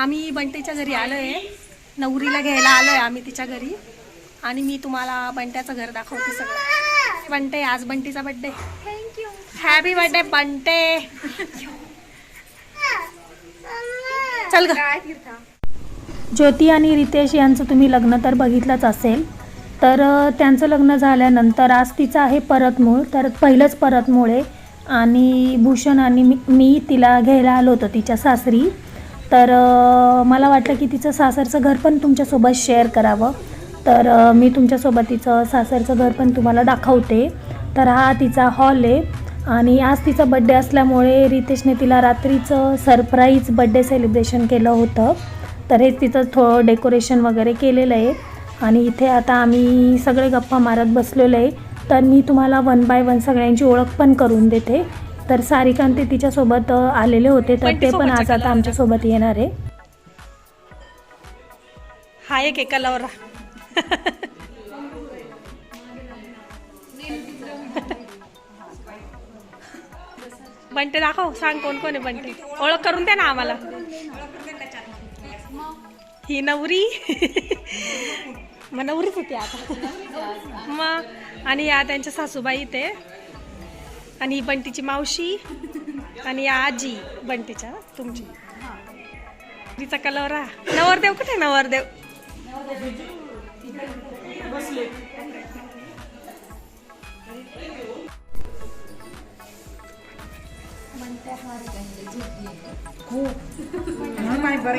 आम्ही बंटेच्या घरी आलो आहे नवरीला घ्यायला आलो आहे आम्ही तिच्या घरी. आणि मी तुम्हाला बंट्याचं घर दाखवते सगळं. बंटे आज बंटीचा birthday thank you happy birthday बंटे. चल ग. ज्योती आणि रितेश यांचं तुम्ही लग्न तर बघितलंच असेल. तर त्यांचं लग्न झाल्यानंतर आज तिचं आहे परतमूळ. तर पहिलंच परतमूळ आहे. आणि भूषण आणि मी मी तिला घ्यायला आलो होतो तिच्या सासरी. तर मला वाटलं की तिचं सासरचं घर पण तुमच्यासोबत शेअर करावं. तर मी तुमच्यासोबत तिचं सासरचं घर पण तुम्हाला दाखवते. तर हा तिचा हॉल आहे. आणि आज तिचा बड्डे असल्यामुळे रितेशने तिला रात्रीचं सरप्राईज बड्डे सेलिब्रेशन केलं होतं. तर हेच तिचं थोडं डेकोरेशन वगैरे केलेलं आहे. आणि इथे आता आम्ही सगळे गप्पा मारत बसलेलो आहे. तर मी तुम्हाला वन बाय वन सगळ्यांची ओळख पण करून देते. तर सारिकांत ते तिच्यासोबत आलेले होते तर ते पण आज आता आमच्यासोबत येणार आहे. हा एक एका लवरा बंटे दाखव सांग कोण कोण आहे बंटे. ओळख करून द्या ना आम्हाला. ही नवरी. मग नवरीच होती आता. मग आणि या त्यांच्या सासूबाई ते आणि बंटीची मावशी आणि या आजी बंटीच्या तुमची. तिचा कलवरा नवरदेव कुठे नवरदेव? माय बरं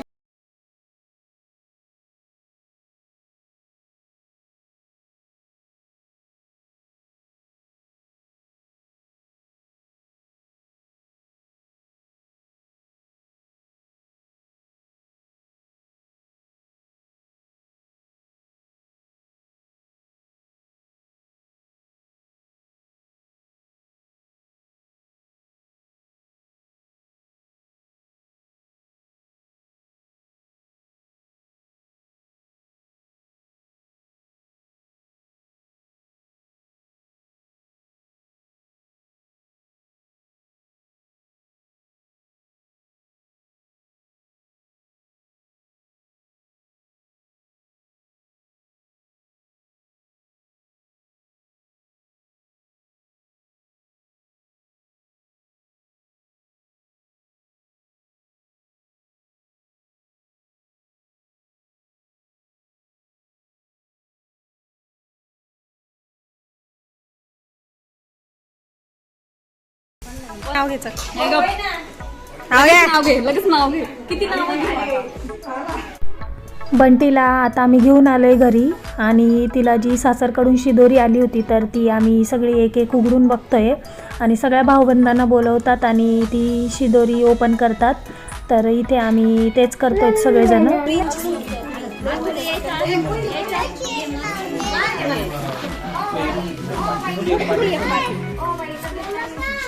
नाव घ्या नाव घे. लगेच नाव घे किती नाव घे बंटीला आता आम्ही घेऊन आलो आहे घरी आणि तिला जी सासरकडून शिदोरी आली होती तर ती आम्ही सगळी एक एक उघडून बघतोय. आणि सगळ्या भाऊबंधांना बोलवतात आणि ती शिदोरी ओपन करतात. तर इथे आम्ही तेच करतोय सगळेजण.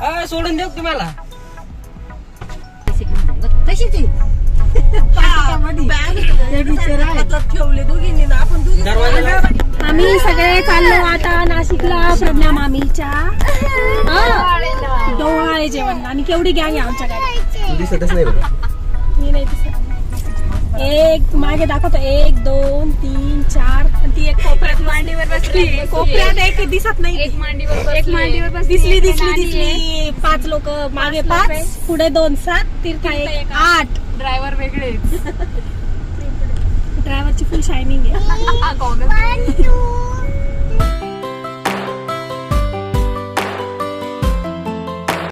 सोडून देऊ तुम्हाला? आम्ही सगळे चाललो आता नाशिकला प्रज्ञा मामीच्या. डोहाळे जेवण. आणि केवढी गॅंग आहे आमच्या गाडी दिसतच नाही बघा. मी नाही दिसत. एक मागे दाखवतो. एक दोन तीन चार. आणि ती एक कोपऱ्यात मांडीवर बसली. कोपऱ्यात एक दिसत नाही एक मांडीवर एक मांडीवर बसली. दिसली दिसली दिसली. पाच लोक मागे पाच पुढे दोन सात तीर्थ एक आठ. ड्रायव्हर वेगळे ड्रायव्हरची फुल शायनिंग आहे. गॉगल